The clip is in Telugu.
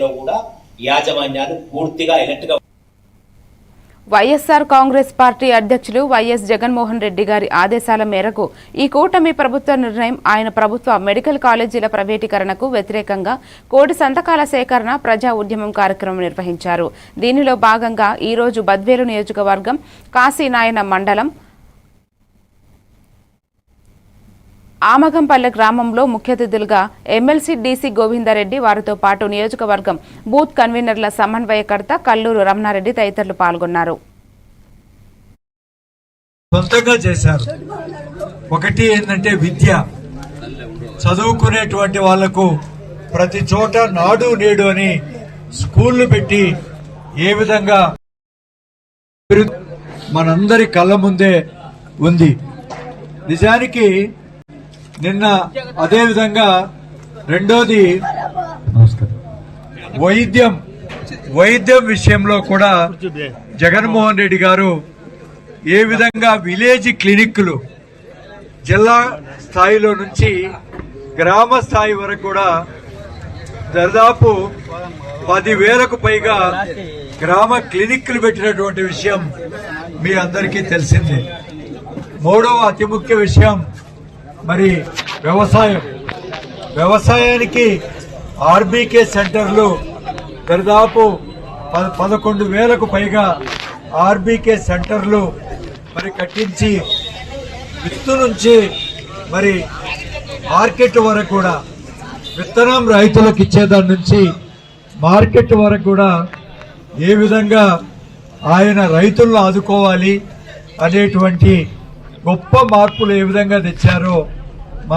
లో కూడా యాజమాన్యాలు పూర్తిగా ఎలర్ట్గా వైఎస్ఆర్ కాంగ్రెస్ పార్టీ అధ్యక్షులు వైఎస్ జగన్మోహన్ రెడ్డి గారి ఆదేశాల మేరకు ఈ కూటమి ప్రభుత్వ నిర్ణయం ఆయన ప్రభుత్వ మెడికల్ కాలేజీల ప్రైవేటీకరణకు వ్యతిరేకంగా కోటి సంతకాల సేకరణ ప్రజా ఉద్యమం కార్యక్రమం నిర్వహించారు. దీనిలో భాగంగా ఈ రోజు బద్వేలు నియోజకవర్గం కాశీనాయన మండలం ఆమగంపల్లె గ్రామంలో ముఖ్య అతిథులుగా ఎమ్మెల్సీ డీసీ గోవిందారెడ్డి వారితో పాటు నియోజకవర్గం బూత్ కన్వీనర్ల సమన్వయకర్త కల్లూరు రమణారెడ్డి తదితరులు పాల్గొన్నారు. సొంతంగా చేశారు. ఒకటి ఏంటంటే విద్య. చదువుకునేటువంటి వాళ్ళకు ప్రతి చోట నాడు నేడు అని స్కూళ్ళు పెట్టి ఏ విధంగా మనందరి కళ్ళ ముందే ఉంది. నిజానికి నిన్న అదే విధంగా రెండోది వైద్యం. వైద్యం విషయంలో కూడా జగన్మోహన్ రెడ్డి గారు ఏ విధంగా విలేజ్ క్లినిక్లు జిల్లా స్థాయిలో నుంచి గ్రామ స్థాయి వరకు కూడా దాదాపు పదివేలకు పైగా గ్రామ క్లినిక్లు పెట్టినటువంటి విషయం మీ అందరికీ తెలిసిందే. మూడవ అతి ముఖ్య విషయం మరి వ్యవసాయం. వ్యవసాయానికి ఆర్బీకే సెంటర్లు దరిదాపు పదకొండు వేలకు పైగా ఆర్బీకే సెంటర్లు మరి కట్టించి విత్తు నుంచి మరి మార్కెట్ వరకు కూడా విత్తనం రైతులకు ఇచ్చేదాని నుంచి మార్కెట్ వరకు కూడా ఏ విధంగా ఆయన రైతులను ఆదుకోవాలి అనేటువంటి గొప్ప మార్పులు ఏ విధంగా తెచ్చారో